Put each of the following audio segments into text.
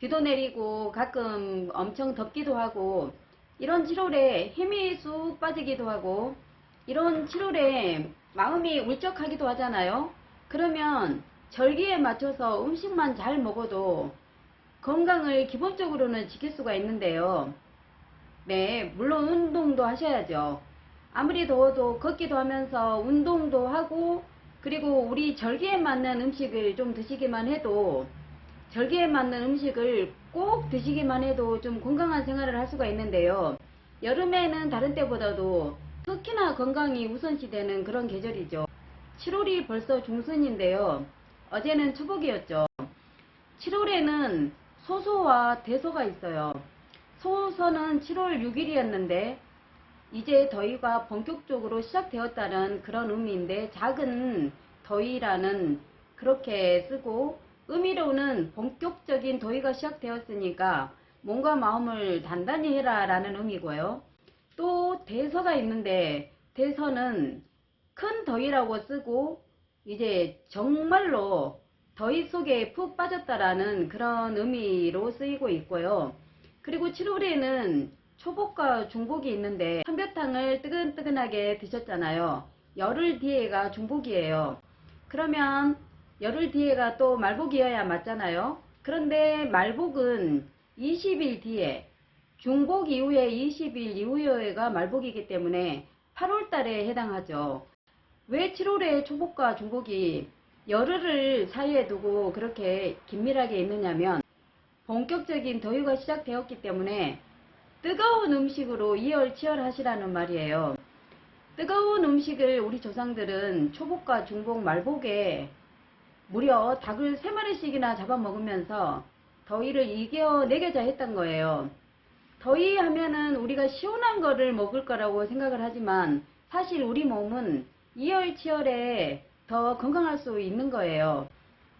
비도 내리고 가끔 엄청 덥기도 하고 이런 7월에 힘이 쑥 빠지기도 하고 이런 7월에 마음이 울적하기도 하잖아요. 그러면 절기에 맞춰서 음식만 잘 먹어도 건강을 기본적으로는 지킬 수가 있는데요. 네, 물론 운동도 하셔야죠. 아무리 더워도 걷기도 하면서 운동도 하고 그리고 우리 절기에 맞는 음식을 좀 드시기만 해도 절기에 맞는 음식을 꼭 드시기만 해도 좀 건강한 생활을 할 수가 있는데요. 여름에는 다른 때보다도 특히나 건강이 우선시되는 그런 계절이죠. 7월이 벌써 중순인데요. 어제는 초복이었죠. 7월에는 소소와 대소가 있어요. 소소는 7월 6일이었는데 이제 더위가 본격적으로 시작되었다는 그런 의미인데 작은 더위라는 그렇게 쓰고 의미로는 본격적인 더위가 시작되었으니까 몸과 마음을 단단히 해라 라는 의미고요. 또 대서가 있는데 대서는 큰 더위라고 쓰고 이제 정말로 더위 속에 푹 빠졌다라는 그런 의미로 쓰이고 있고요. 그리고 7월에는 초복과 중복이 있는데 삼계탕을 뜨근뜨근하게 드셨잖아요. 열흘 뒤에가 중복이에요. 그러면 열흘 뒤에가 또 말복이어야 맞잖아요. 그런데 말복은 20일 뒤에 중복 이후에 20일 이후에가 말복이기 때문에 8월 달에 해당하죠. 왜 7월에 초복과 중복이 열흘을 사이에 두고 그렇게 긴밀하게 있느냐면 본격적인 더위가 시작되었기 때문에 뜨거운 음식으로 이열치열하시라는 말이에요. 뜨거운 음식을 우리 조상들은 초복과 중복, 말복에 무려 닭을 세 마리씩이나 잡아먹으면서 더위를 이겨내고자 했던 거예요. 더위 하면은 우리가 시원한 거를 먹을 거라고 생각을 하지만 사실 우리 몸은 이열치열에 더 건강할 수 있는 거예요.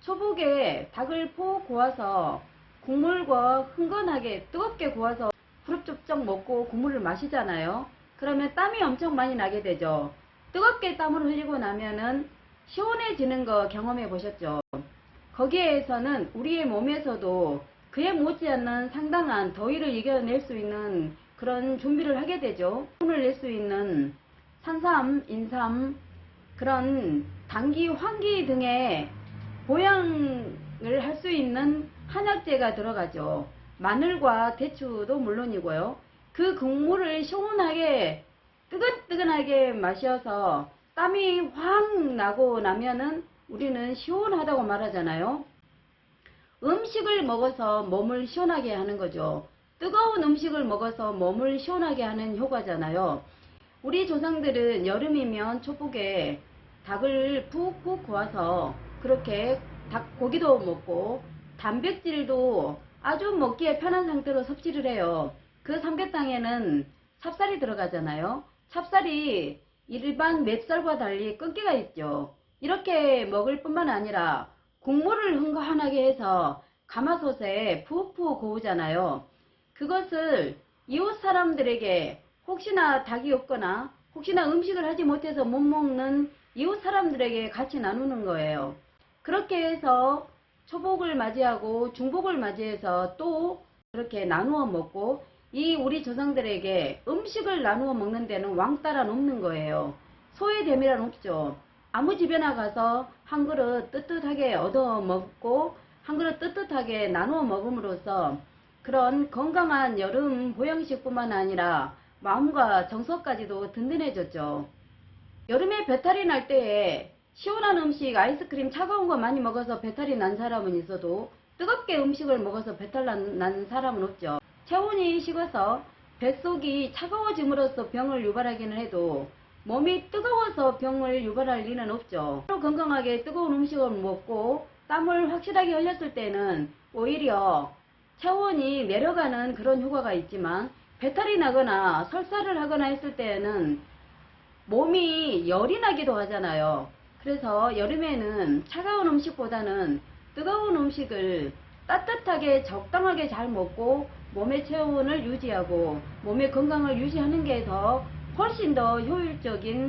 초복에 닭을 푹 구워서 국물과 흥건하게 뜨겁게 구워서 부릅쩍쩍 먹고 국물을 마시잖아요. 그러면 땀이 엄청 많이 나게 되죠. 뜨겁게 땀을 흘리고 나면은 시원해지는 거 경험해 보셨죠? 거기에서는 우리의 몸에서도 그에 못지않는 상당한 더위를 이겨낼 수 있는 그런 준비를 하게 되죠. 손을 낼 수 있는 산삼, 인삼, 그런 당기, 환기 등의 보양을 할 수 있는 한약재가 들어가죠. 마늘과 대추도 물론이고요. 그 국물을 시원하게 뜨끈뜨끈하게 마셔서 땀이 확 나고 나면은 우리는 시원하다고 말하잖아요. 음식을 먹어서 몸을 시원하게 하는 거죠. 뜨거운 음식을 먹어서 몸을 시원하게 하는 효과잖아요. 우리 조상들은 여름이면 초복에 닭을 푹푹 구워서 그렇게 닭고기도 먹고 단백질도 아주 먹기에 편한 상태로 섭취를 해요. 그 삼계탕에는 찹쌀이 들어가잖아요. 찹쌀이 일반 맵쌀과 달리 끈기가 있죠. 이렇게 먹을 뿐만 아니라 국물을 흥건하게 해서 가마솥에 푹푹 고우잖아요. 그것을 이웃 사람들에게 혹시나 닭이 없거나 혹시나 음식을 하지 못해서 못 먹는 이웃 사람들에게 같이 나누는 거예요. 그렇게 해서 초복을 맞이하고 중복을 맞이해서 또 그렇게 나누어 먹고 이 우리 조상들에게 음식을 나누어 먹는 데는 왕따란 없는 거예요. 소외됨이란 없죠. 아무 집에나 가서 한 그릇 뜨뜻하게 얻어 먹고 한 그릇 뜨뜻하게 나누어 먹음으로써 그런 건강한 여름 보양식뿐만 아니라 마음과 정서까지도 든든해졌죠. 여름에 배탈이 날 때에 시원한 음식, 아이스크림 차가운 거 많이 먹어서 배탈이 난 사람은 있어도 뜨겁게 음식을 먹어서 배탈 난, 난 사람은 없죠. 체온이 식어서 뱃속이 차가워짐으로써 병을 유발하기는 해도 몸이 뜨거워서 병을 유발할 리는 없죠. 건강하게 뜨거운 음식을 먹고 땀을 확실하게 흘렸을 때는 오히려 체온이 내려가는 그런 효과가 있지만 배탈이 나거나 설사를 하거나 했을 때는 몸이 열이 나기도 하잖아요. 그래서 여름에는 차가운 음식보다는 뜨거운 음식을 따뜻하게 적당하게 잘 먹고 몸의 체온을 유지하고 몸의 건강을 유지하는 게 더 훨씬 더 효율적인